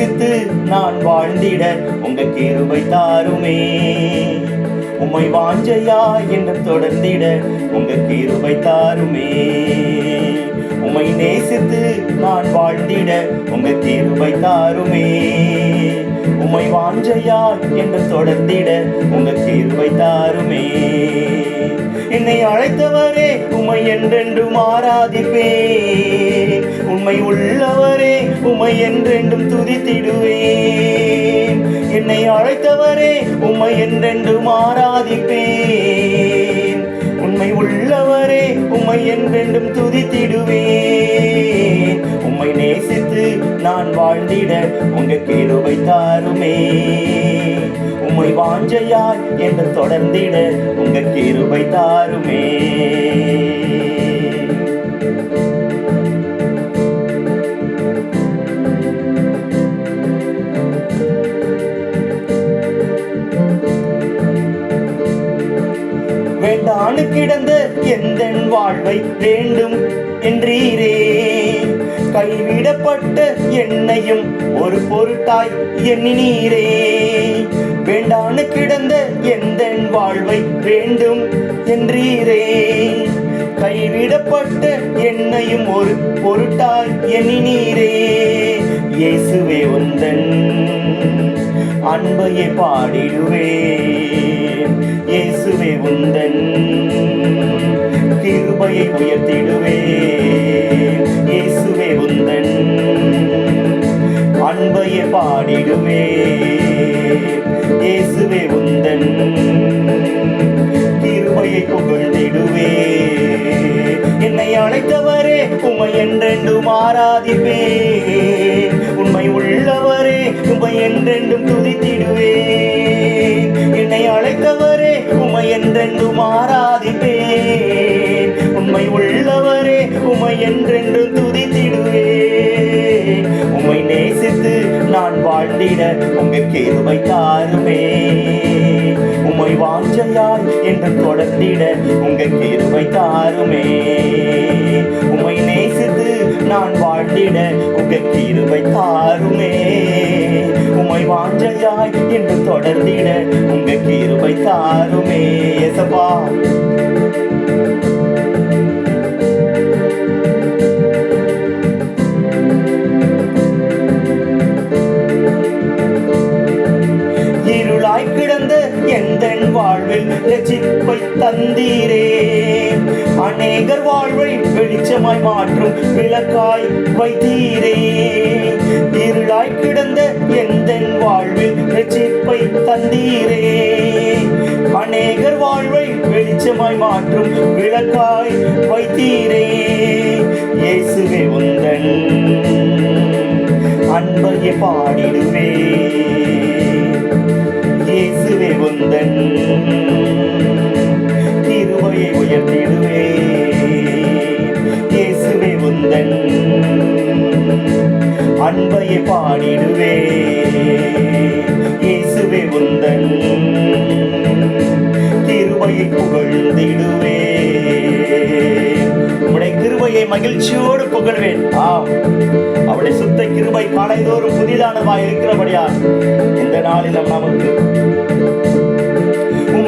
நேசித்து நான் வாழ்ந்திட உங்க கிருபை தாருமே. உம்மை வாஞ்சையா என்று தொடர்ந்திட உங்க கிருபை தாருமே. உம்மை நேசித்து நான் வாழ்ந்திட உங்க கிருபை தாருமே. உம்மை வாஞ்சையா என்று தொடர்ந்திட உங்க கிருபை தாருமே. என்னை அழைத்தவரே உம்மை என்றென்று ஆராதிப்பேன். உண்மை உள்ளவரே உமை என்றென்றும் துதித்திடுவேன். என்னை அழைத்தவரே உம்மை என்றென்றும் ஆராதிப்பேன். உண்மை உள்ளவரே உம்மை என்றென்றும் துதித்திடுவேன். உம்மை நேசித்து நான் வாழ்ந்திட உங்க கிருபை தாருமே. உம்மை வாஞ்சையாய் என்று தொடர்ந்திட உங்க கிருபை தாருமே. வேண்டானு கிடந்த எந்த வாழ்வை வேண்டும் என்றீரே. கைவிடப்பட்ட என்னையும் ஒரு பொருட்டாய் எண்ணினீரே. வேண்டானு கிடந்த எந்த வாழ்வை வேண்டும் என்றீரே. கைவிடப்பட்ட என்னையும் ஒரு பொருட்டாய் எண்ணினீரே. இயேசுவே உந்தன் அன்பையே பாடிடுவேன் இயேசுவே உந்தன். கிருபையை உயர்த்திடுவேன். இயேசுவே உந்தன். அன்பையை பாடிடுவே இயேசுவே உந்தன். கிருபையை புகழ்ந்திடுவே என்னை அழைத்தவரே உமை என்றென்றும் ஆராதிப்பேன். உண்மை உள்ளவரே உமை என்றென்றும் துதித்திடுவே உமை என்றென்றும் ஆராதிப்பேன் உண்மை உள்ளவரே உமை என்றென்று துதித்திடுவேன். உம்மை நேசித்து நான் வாழ்ந்திட உங்கள் கேதுவை தாருமே. உம்மை வாஞ்சையாய் என்று தொடர்ந்திட உங்கள் கிருபை தாருமே. உமை நேசித்து நான் வாழ்ந்திட உங்கள் கிருபை தாருமே. ஒன்றையாய் என்று தொடர்ந்திட உங்க கிருபை தாருமே எசப்பா இருளாய் கிடந்த எந்த வாழ்வில் ரட்சிப்பை தந்தீரே. அநேகர் வாழ்வை வெளிச்சமாய் மாற்றும் விளக்காய் வைத்தீரே. இருளாய் கிடந்த எந்த வாழ்வில் ரட்சிப்பை தந்தீரே? அநேகர் வாழ்வை வெளிச்சமாய் மாற்றும் விளக்காய் வைத்தீரே. இயேசுவே உந்தன் அன்பையே பாடிடுவே அன்பையை பாடிடுவே. இயேசுவே உந்தன் கிருபையை புகழ்ந்திடுவே. உடைய கிருபையை மகிழ்ச்சியோடு புகழ்வேன். ஆம் அவருடைய சுத்த கிருபை காலைதோறும் புதிதானதாய் இருக்கிறபடியா இந்த நாளில் நமக்கு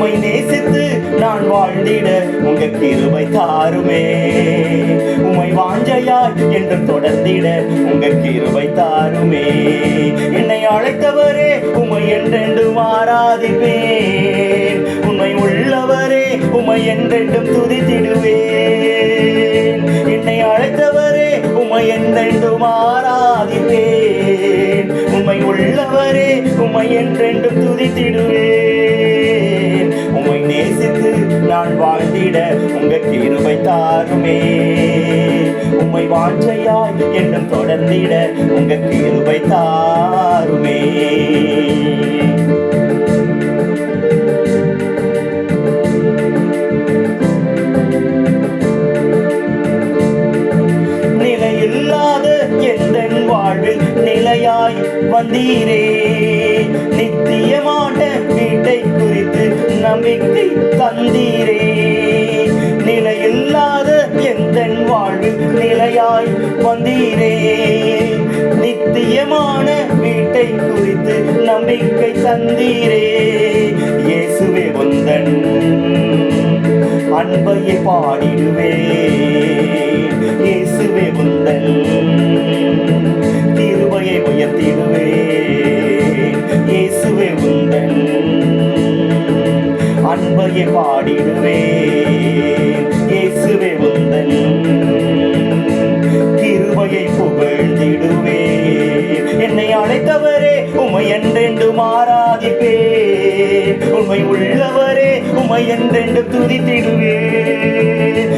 உம்மை நேசித்து நான் வாழ்ந்திட உங்க கிருபை தாருமே. உம்மை வாஞ்சையாய் என்று தொடர்ந்திட உங்க கிருபை தாருமே. என்னை அழைத்தவரே உம்மை என்றென்று மாறாதிப்பேன் உண்மை உள்ளவரே உம்மை என்றென்றும் துதித்திடுவேன். என்னை அழைத்தவரே உம்மை என்றென்று மாறாதிப்பேன் உண்மை உள்ளவரே உம்மை என்றென்றும் துதித்திடுவேன். நான் வாழ்ந்திட உங்க கிருபை தாருமே. உம்மை வாஞ்சையாய் என்னும் தொடர்ந்திட உங்க கிருபை தாருமே. நிலையில்லாத எந்த வாழ்வில் நிலையாய் வந்தீரே. வாழ்வில் குறித்து நம்பிக்கை தந்தீரே. இயேசுவே வந்தன் அன்பையை பாடிடுவே. இயேசுவே வந்தன் கிருபையை உயர்த்திடுவே. இயேசுவே உந்தன் அன்பையை பாடிடுவே. இயேசுவே உந்தன் கிருபையை புகழ்ந்திடுவே. உமை என்றென்று துதித்திடுவே.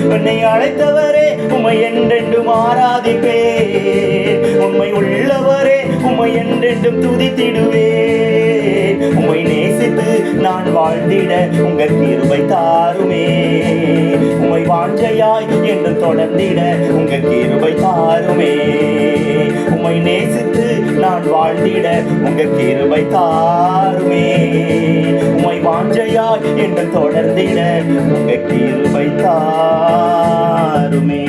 உன்னை அழைத்தவரே உமை என்றென்று மாறாதிப்பே உண்மை உள்ளவரே உமை என்றென்றும் துதித்திடுவே. உம்மை நேசித்து நான் வாழ்ந்திட உங்க கிருபை தாருமே. உமை வாஞ்சையாய் என்று தொடர்ந்திட உங்க கிருபை தாருமே. உம்மை நேசித்து நான் வாழ்ந்திட உங்க கிருபை தாருமே. வாஞ்சையாய் தொடர்ந்திட உங்க கிருபை தாருமே